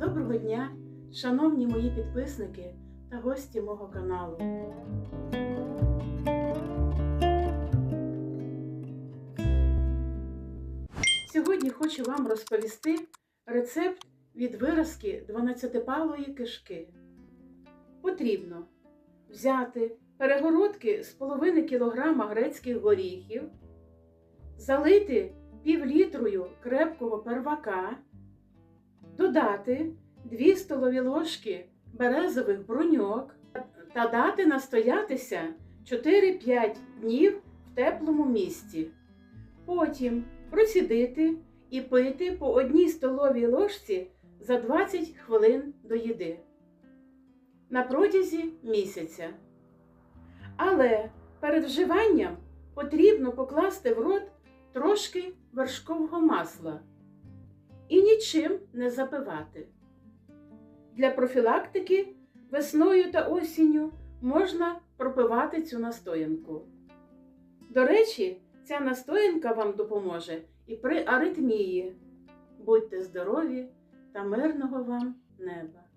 Доброго дня, шановні мої підписники та гості мого каналу. Сьогодні хочу вам розповісти рецепт від виразки 12-палої кишки. Потрібно взяти перегородки з половини кілограма грецьких горіхів, залити півлітрою крепкого первака, додати 2 столові ложки березових бруньок та дати настоятися 4-5 днів в теплому місці. Потім процідити і пити по одній столовій ложці за 20 хвилин до їди на протязі місяця. Але перед вживанням потрібно покласти в рот трошки вершкового масла і нічим не запивати. Для профілактики весною та осінню можна пропивати цю настоянку. До речі, ця настоянка вам допоможе і при аритмії. Будьте здорові та мирного вам неба!